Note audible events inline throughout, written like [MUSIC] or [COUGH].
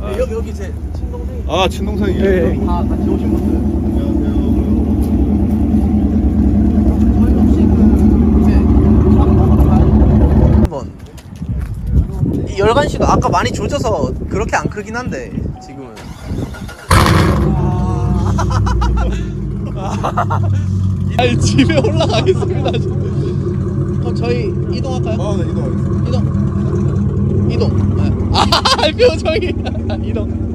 아, 여, 여기 제 친동생이 아 친동생이에요? 네. 다 같이 오신 분들. 안녕하세요. 저희 혹시 그 이제 한번. 열간 씨도 아까 많이 조져서 그렇게 안 크긴 한데. 아니 집에 올라가겠습니다. 그럼 저희 이동할까요? 아, 네 이동하겠습니다. 이동 이동 네. 아 표정이 이동.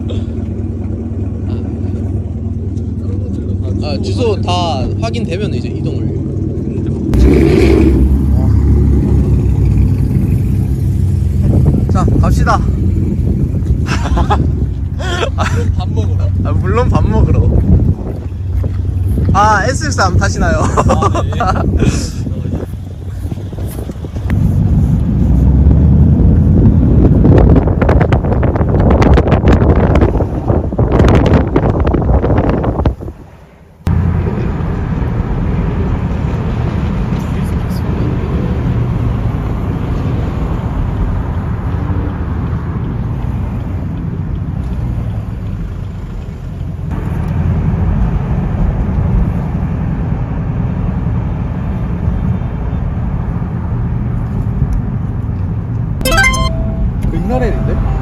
아, 주소 다 확인되면 이제 이동을 자 갑시다 밥 먹으러. 아, 물론 밥 먹으러 아 SX 안 타시나요? 아, 네. 맥라렌인데?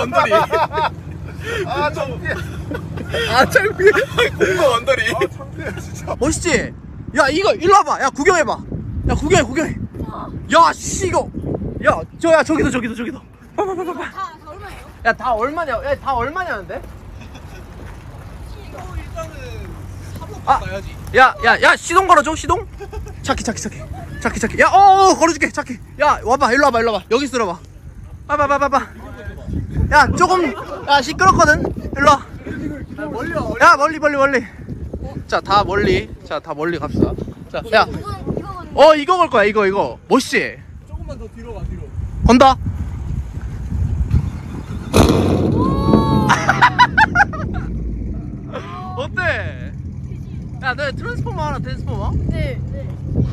언더리. [LAUGHS] 아 창피해. 아 창피해. 공도 언더리. 아 창피해 진짜. 멋있지? 야 이거 일로 와봐. 야 구경해봐. 야 구경해 구경해. 야 씨 이거. 야 저 야 저기도 저기도 저기도 봐봐봐봐 야다 얼마냐? 야 다 얼마냐는데? 이거 일단은 사먹고 아. 가야지. 야 야 야 시동 걸어줘 시동. 차키 차키 차키. 차키 차키. 야 어어 걸어줄게 차키. 야 와봐 일로 와봐 일로 와봐. 여기 있으러 봐 봐 봐봐 봐봐 야 조금 야 시끄럽거든. 일로 와. 야 멀리 멀리 멀리. 자 다 멀리. 자 다 멀리 갑시다. 자야. 이건 이건 어 이거 걸 거야 이거 이거. 멋있지? 조금만 더 뒤로 가 뒤로. 건다. [LAUGHS] 어때? 야너 트랜스포머 하나 트랜스포머? 네. 네.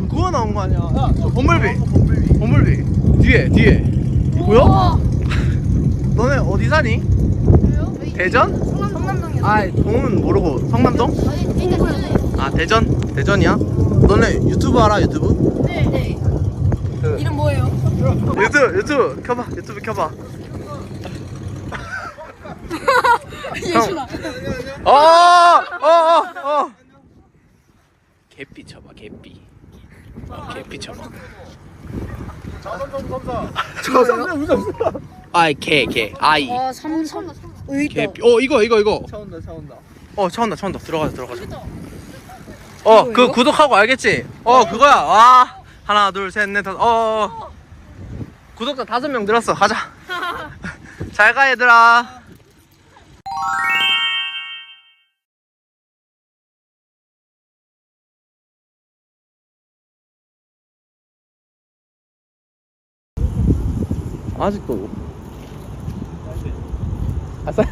그거 나온 거 아니야. 야저 버물비. 버물비. 뒤에 뒤에. 뭐야 너네 어디 사니? 대전? 성남동이요. 아 동은 모르고 성남동? 아니, 아 대전? 대전이야? 너네 유튜브 알아 유튜브? 네. 네. 그- 이름 뭐예요? 유튜브 유튜브 켜봐 유튜브 켜봐. 예준아. 어 어 어 어 개삐 쳐봐 개삐 개삐 쳐봐. 자선점 검사 아이 개개. 아이. 아, 삼성. 의도. 개삐. 어 이거 이거 이거. 차 온다 차 온다. 어 차온다 차온다. 들어가자 들어가자. 어 그 구독하고 알겠지? 어 그거야. 와. 하나 둘 셋 넷 다섯. 어, 어. 어. 구독자 다섯 명 늘었어. 가자. [LAUGHS] 잘 가 얘들아. 아직도 아싸